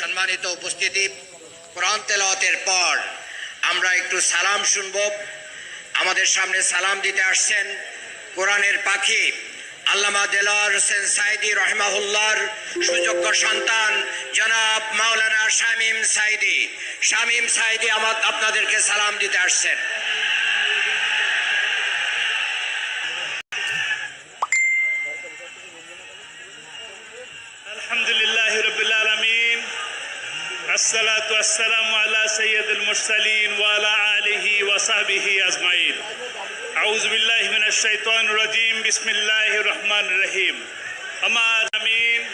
সম্মানিত উপস্থিতি, কোরআন তেলাওয়াতের পর আমরা একটু সালাম শুনব। আমাদের সামনে সালাম দিতে আসছেন কোরআনের পাখি, আল্লামা দেলার হোসেন সাইদি রহমাহুল্লার সুযোগ্য সন্তান, জনাব মাওলানা শামীম সাইদি শামীম সাইদি আমার আপনাদেরকে সালাম দিতে আসছেন। الصلاة والسلام على سيد المرسلين وعلى آله وصحبه أجمعين أعوذ بالله من الشيطان الرجيم بسم الله الرحمن الرحيم أما آمين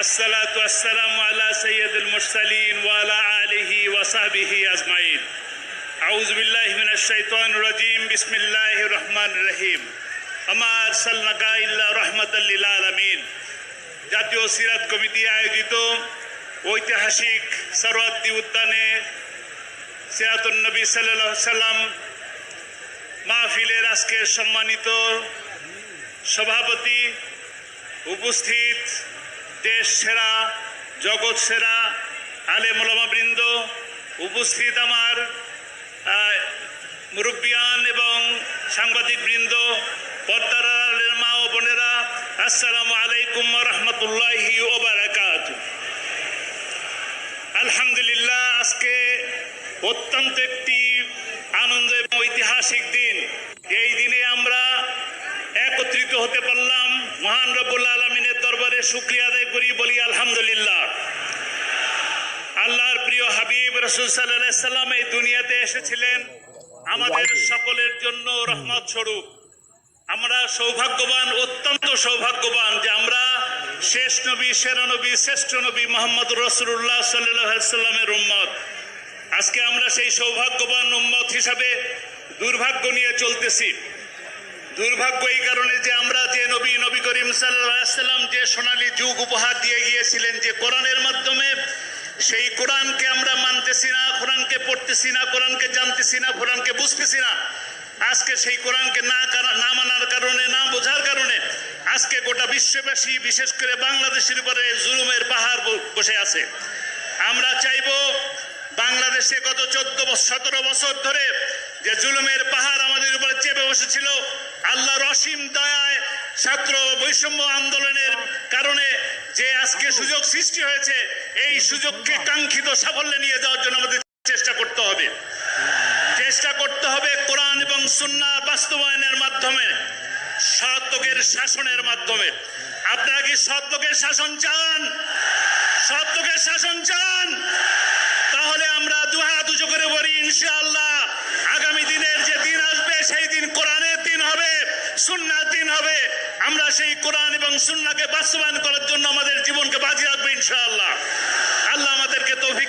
الصلاة والسلام على سيد المرسلين وعلى آله وصحبه أجمعين أعوذ بالله من الشيطان الرجيم بسم الله الرحمن الرحيم أما أرسلناك إلا رحمة للعالمين জাতীয় সিরাত কমিটি আয়োজিত ঐতিহাসিক সরোয়ার্দী উদ্যানে সিরাতুল নবী সাল্লাহ সাল্লাম মাহফিলের আজকের সম্মানিত সভাপতি উপস্থিত দেশ সেরা, জগৎ সেরা আলে বৃন্দ উপস্থিত আমার মুরব্বিয়ান এবং সাংবাদিক বৃন্দ, পর্দার আড়ালের মা ও বোনেরা, আসসালামু আলাইকুম রহমতুল্লাহি ওবারাকাত আলহামদুলিল্লাহ, আজকে অত্যন্ত একটি আনন্দ এবং ঐতিহাসিক দিন। এই দিনে আমরা একত্রিত হতে পারলাম মহান রব্বুল আলমিনের দরবারে শুক্রিয়া আদায় করি বলি আলহামদুলিল্লাহ। আল্লাহর প্রিয় হাবিব রসুল সাল্লাম এই দুনিয়াতে এসেছিলেন। আমাদের সকলের জন্য রহমত স্বরূপ। আমরা সৌভাগ্যবান, অত্যন্ত সৌভাগ্যবান যে আমরা শেষ নবী, সেরা নবী, শ্রেষ্ঠ নবী মোহাম্মদ রসুল্লাহ সাল্লামের উম্মত। আজকে আমরা সেই সৌভাগ্যবান উম্মত হিসাবে দুর্ভাগ্য নিয়ে চলতেছি। দুর্ভাগ্য এই কারণে যে আমরা যে নবী নবী করিম সাল্লাম যে সোনালী যুগ উপহার দিয়ে গিয়েছিলেন যে কোরআনের মাধ্যমে, সেই কোরআনকে আমরা মানতেছি না, কোরআনকে পড়তেছি না, কোরআনকে জানতেছি না, কোরআনকে বুঝতেছি না। আজকে সেই কোরআনকে না না মানার কারণে, না বোঝার কারণে আজকে গোটা বিশ্ববাসী, বিশেষ করে বাংলাদেশের উপরে জুলুমের পাহাড় বসে আছে। আমরা চাইব বাংলাদেশে গত চোদ্দ সতেরো বছর ধরে যে জুলুমের পাহাড় আমাদের উপরে চেপে বসেছিল, আল্লাহর অসীম দয়ায় ছাত্র বৈষম্য আন্দোলনের কারণে যে আজকে সুযোগ সৃষ্টি হয়েছে, এই সুযোগকে কাঙ্ক্ষিত সাফল্যে নিয়ে যাওয়ার জন্য আমাদের চেষ্টা করতে হবে। চেষ্টা করতে হবে সুন্না বাস্তবায়নের মাধ্যমে সৎ লোকের শাসনের মাধ্যমে। আপনারা কি সৎ শাসন চান? সৎ শাসন চান? তাহলে আমরা দুহাত উঁচু করে বলি, ইনশাআল্লাহ, আগামী দিনের যে দিন আসবে, সেই দিন কোরআনের দিন হবে, সুন্নার দিন হবে। আমরা সেই কোরআন এবং সুন্নাকে বাস্তবায়ন করার জন্য আমাদের জীবনকে বাজি রাখব, ইনশাআল্লাহ। আল্লাহ আমাদেরকে তৌফিক